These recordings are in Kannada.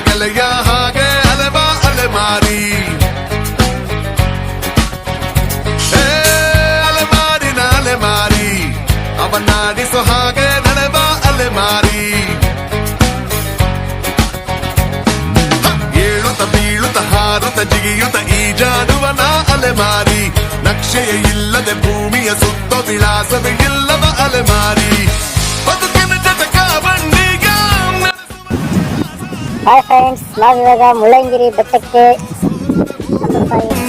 ಗೆಳೆಯ ಹಾಗೆ ಅಲೆವಾ ಅಲೆಮಾರಿ ಅಲೆಮಾರಿನ ಅಲೆಮಾರಿ ಅವನಾಡಿಸೋ ಹಾಗೆ ನಡೆವಾ ಅಲೆಮಾರಿ ಏಳುತ್ತ, ಬೀಳುತ್ತ, ಹಾರುತ್ತ, ಜಿಗಿಯುತ್ತ ಈಜಾಡುವನ ಅಲೆಮಾರಿ ನಕ್ಷೆಯ ಇಲ್ಲದೆ ಭೂಮಿಯ ಸುತ್ತ ವಿಳಾಸವೇ ಇಲ್ಲವ ಅಲೆಮಾರಿ ಹಾಯ್ ಫ್ರೆಂಡ್ಸ್ ನಾವಿವಾಗ ಮುಳ್ಳಂಗಿರಿ ಬೆಟ್ಟಕ್ಕೆ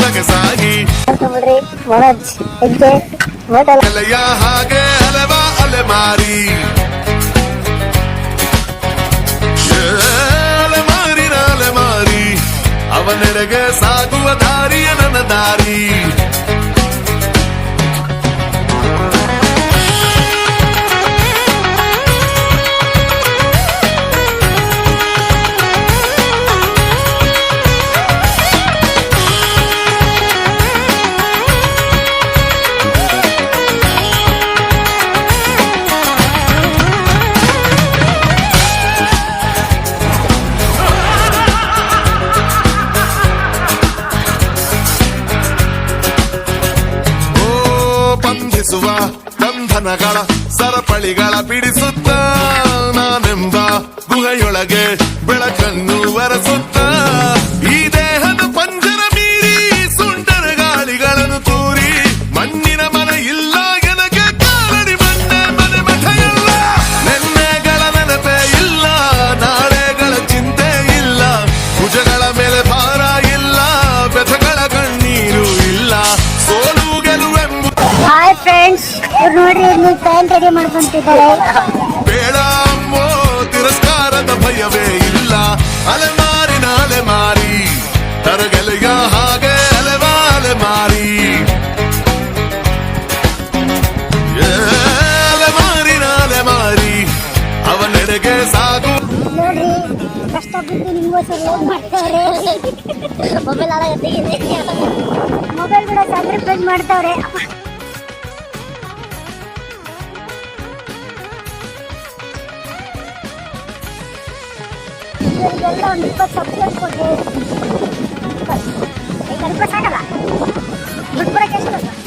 ನಗಸಾಗಿ ನೋಡ್ಕೊಂಬಿಡ್ರಿ ಮನೋಜ್ ಹೆಜ್ಜೆ ಹೋಟೆಲ್ ಎಲೆಯ ಹಾಗೆ ಅಲೆವ ಅಲೆಮಾರಿ ಏ, ಅಲೆಮಾರಿ ಅಲೆಮಾರಿ ಅವನೆಡೆಗೆ ಸಾಗುವ ದಾರಿಯ ನನ್ನ ದಾರಿ ಗುಹೆಯೊಳಗೆ ಬೆಳಕನ್ನು ವರಸುತ್ತ ಈ ದೇಹದ ಪಂಜರ ಮೀರಿ ಸುಂಟರ ಗಾಳಿಗಳನ್ನು ತೂರಿ ಮಣ್ಣಿನ ಮನೆ ಇಲ್ಲ ಎನಗೆ ಕಾಲಡಿ ಮಣ್ಣೆ ಮನೆ ಮಠ ಇಲ್ಲ ನೆನ್ನೆಗಳ ನೆನಪೆ ಇಲ್ಲ ನಾಳೆಗಳ ಚಿಂತೆ ಇಲ್ಲ ಭುಜಗಳ ಮೇಲೆ ಭಾರ ಇಲ್ಲ ಬೆಥಗಳ ಕಣ್ಣೀರು ಇಲ್ಲ. ಸೋಲು ಗೆಲುವೆಂಬುದು ಹಾಯ್ ಫ್ರೆಂಡ್ಸ್ ನೋಡ್ರಿ ಇಲ್ಲಿ ಪ್ಯಾಂಟ್ ರೆಡಿ ಮಾಡ್ಕೊಂತಿದ್ದಾರೆ. ಭಯವೇ ಇಲ್ಲ. ಅಲೆಮಾರಿನ ಅಲೆಮಾರಿ ತರಗೆಲೆಯ ಹಾಗೆ ಅಲೆವಾಲೆ ಅಲೆಮಾರಿ ಅಲೆಮಾರಿನ ಅಲೆಮಾರಿ ಅವನೆಡೆಗೆ ಸಾಗು. ಮಾಡ್ತಾವ್ರೆ. ಮೊಬೈಲ್ ಕೂಡ ಮಾಡ್ತಾವ್ರೆ. বললাম বিপদ সবচেয়ে করব বিপদ এখানে সাকালা ভুট করে চেষ্টা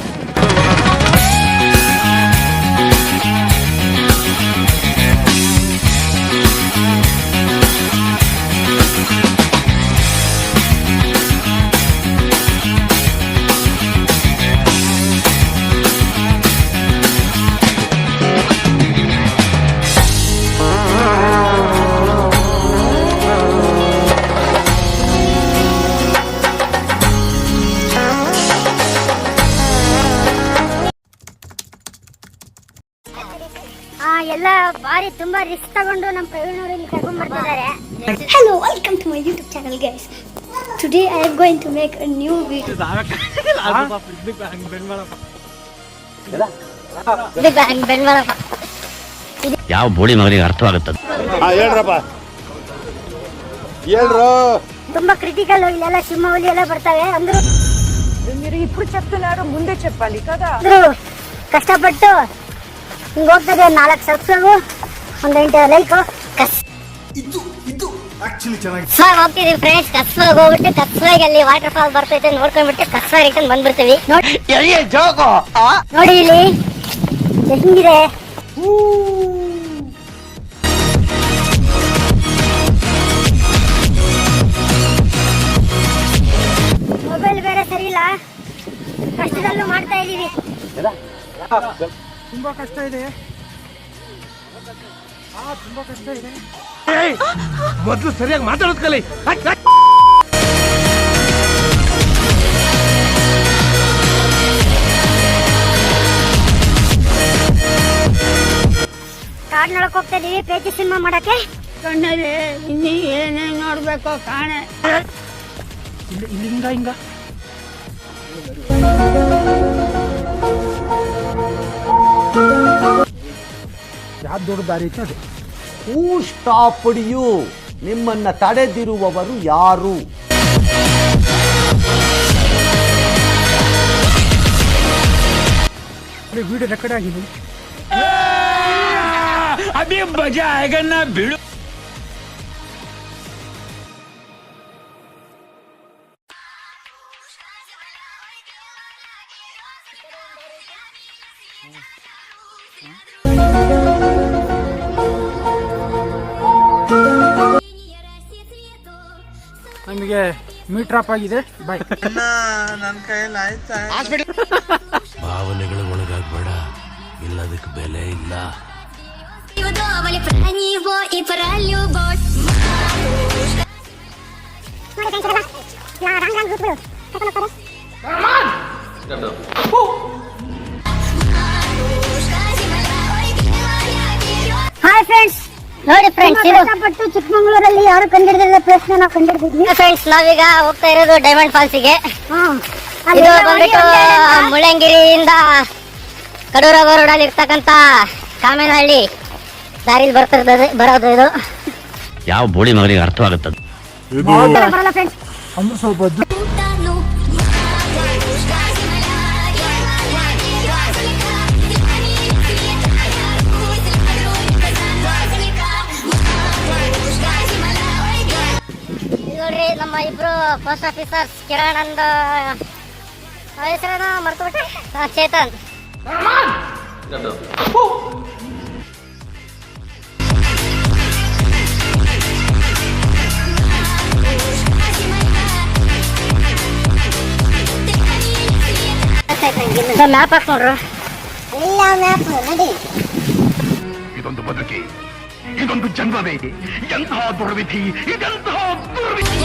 ಬಾರಿ ತುಂಬಾ ರಿಸ್ಕ್ ತಗೊಂಡು ನಮ್ಮ ಪ್ರವೀಣ್ ಅವರು ಇಲ್ಲಿ ಕರ್ಕೊಂಡ್ ಬರ್ತಿದ್ದಾರೆ Hello, welcome to my YouTube channel, guys. Today I am going to make a new video. Big bang ಬೆಂಗಳೂರಪ್ಪ ಯಾವ ಬೋಳಿ ಮಗನಿಗೆ ಅರ್ಥವಾಗುತ್ತದೆ ಹಾ ಹೇಳ್ರಪ್ಪ ಹೇಳ್ರು ತುಂಬಾ ಕ್ರಿಟಿಕಲ್ ಇಲ್ಲೆಲ್ಲ ಸಿಂಹ ಹುಲಿ ಎಲ್ಲ ಬರ್ತವೆ ಅಂದ್ರು మీరు ఇప్పుడు చెప్తున్నారు ముందే చెప్పాలి కదా ಅಂದ್ರು ಕಷ್ಟಪಟ್ಟು ಹಿಂಗ್ ಹೋಗ್ತದೆ ನಾಲ್ಕು ಸಬ್ಸ್ಕ್ರೈಬ್ ಒಂದ್ ಎಂಟು ಲೈಕ್ ಕಸ್ ಸರ್ ಹೋಗ್ತಿದೀವಿ ಫ್ರೆಂಡ್ಸ್ ಕಸ್ವಾಗಿ ಹೋಗ್ಬಿಟ್ಟು ಕಸ್ವಾಗಿ ಅಲ್ಲಿ ವಾಟರ್ ಫಾಲ್ ಬರ್ತೈತೆ ನೋಡ್ಕೊಂಡ್ಬಿಟ್ಟು ಕಸ ರಿಟರ್ನ್ ಬಂದ್ಬಿಡ್ತೀವಿ. ನೋಡಿ ನೋಡಿ ಇಲ್ಲಿ. ಹೆಂಗಿದೆ? ಮೊಬೈಲ್ ಬೇರೆ ಸರಿ ಇಲ್ಲ. ಕಷ್ಟದಲ್ಲೂ ಮಾಡ್ತಾ ಇದೀವಿ. ತುಂಬಾ ಕಷ್ಟ ಇದೆ. ತುಂಬಾ ಕಷ್ಟ ಇದೆ ಮೊದ್ಲು ಸರಿಯಾಗಿ ಮಾತಾಡೋದು ಕಲಿ. ಕಾಡ್ನೊಳಕ್ ಹೋಗ್ತಾ ಇದೀವಿ ಪ್ರೇತಿ ಸಿನಿಮಾ ಮಾಡಕ್ಕೆ? ಕಣ್ಣಲ್ಲಿ ಇನ್ನಿ ಏನೇನ್ ನೋಡ್ಬೇಕು ಕಾಣೆ. ಇಲ್ಲಿ ಇಲ್ಲಿ ಹಿಂಗ. ಯಾವ್ದು ದೊಡ್ಡ ದಾರಿ ನೋಡಿ ಅದು ಹೂ ಸ್ಟಾಪ್ಡ್ ಯು ನಿಮ್ಮನ್ನ ತಡೆದಿರುವವರು ಯಾರು? ವಿಡಿಯೋ ರೆಕಾರ್ಡ್ ಆಗಿದೆ. ಅಭಿ ಮಜಾ ಆಗನ್ನ ಬಿಡು. ನಮಗೆ ಮೀಟ್ರಾಪ್ ಆಗಿದೆ. ಬಾಯ್ ಭಾವನೆಗಳು ಒಳಗಾಗ್ಬೇಡ. ಇಲ್ಲದಕ್ಕೆ ಬೆಲೆ ಇಲ್ಲ. ಹಾಯ್ ಫ್ರೆಂಡ್ಸ್ ನೋಡಿ ಫ್ರೆಂಡ್ಸ್ ಇದು ಚಿಕ್ಕಮಂಗ್ಳೂರಲ್ಲಿ ಯಾರು ಕಂಡಿಡಿದಿರೋ ಪ್ಲೇಸ್ ನಾವು ಕಂಡಿಡಿದ್ವಿ ಫ್ರೆಂಡ್ಸ್ ನಾವೀಗ ಹೋಗ್ತಾ ಇರೋದು ಡೈಮಂಡ್ ಫಾಲ್ಸಿಗೆ ಅಲ್ಲಿ ಇದು ಬಂದ್ಬಿಟ್ಟು? ಮುಳ್ಳಂಗಿರಿಯಿಂದ ಕಡೂರ ರೋಡಲ್ಲಿ ಇರ್ತಕ್ಕಂತ ಕಾಮೇನಹಳ್ಳಿ ದಾರಿಲಿ ಬರ್ತಿರ್ತದೆ ಬರೋದು ಇದು. ಯಾವ ಬೋಳಿ ಮಗನಿಗೆ ಅರ್ಥವಾಗುತ್ತದೆ ನೋಡ್ರಿ ನಮ್ಮ ಇಬ್ರು ಪೋಸ್ಟ್ ಆಫೀಸರ್ಸ್ ಕಿರಣ್ ಅಂಡ್ ಹೆಸರೇನ ಮರ್ತುಬಿಟ್ಟೆ ಆ, ಚೇತನ್ ಮ್ಯಾಪ್ ಹಾಕ್ ನೋಡ್ರು ಎಲ್ಲ ಮ್ಯಾಪ್ ನಡಿ ಇದೊಂದು ಬದುಕಿ ಇದೊಂದು ಜನ್ಮವೇ ಎಂತಹ ದುರ್ವಿಧಿ ಇದೆಂತಹ ದುರ್ವಿಧಿ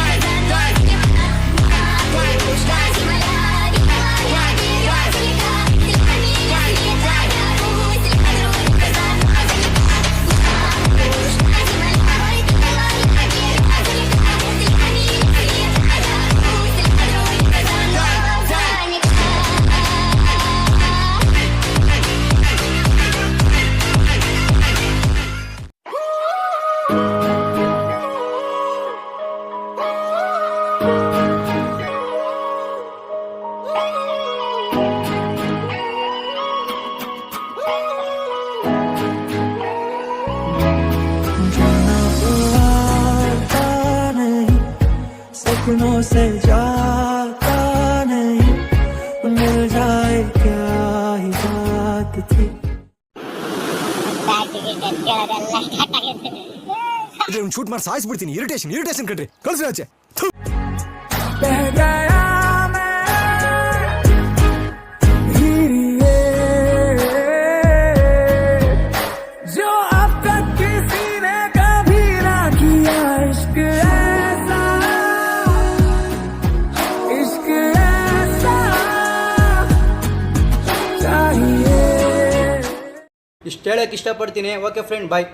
सपनों से जाता नहीं मिल जाए क्या ही बात थी ಶೂಟ್ ಮಾಡಿ ಸಾಯಿಸ್ಬಿಡ್ತೀನಿ ಇರಿಟೇಷನ್ ಇರಿಟೇಷನ್ ಕಣ್ರಿ ಕಳ್ಸಿ ಆಚೆ ಹೇಳಕ್ಕೆ ಇಷ್ಟಪಡ್ತೀನಿ. Okay friend bye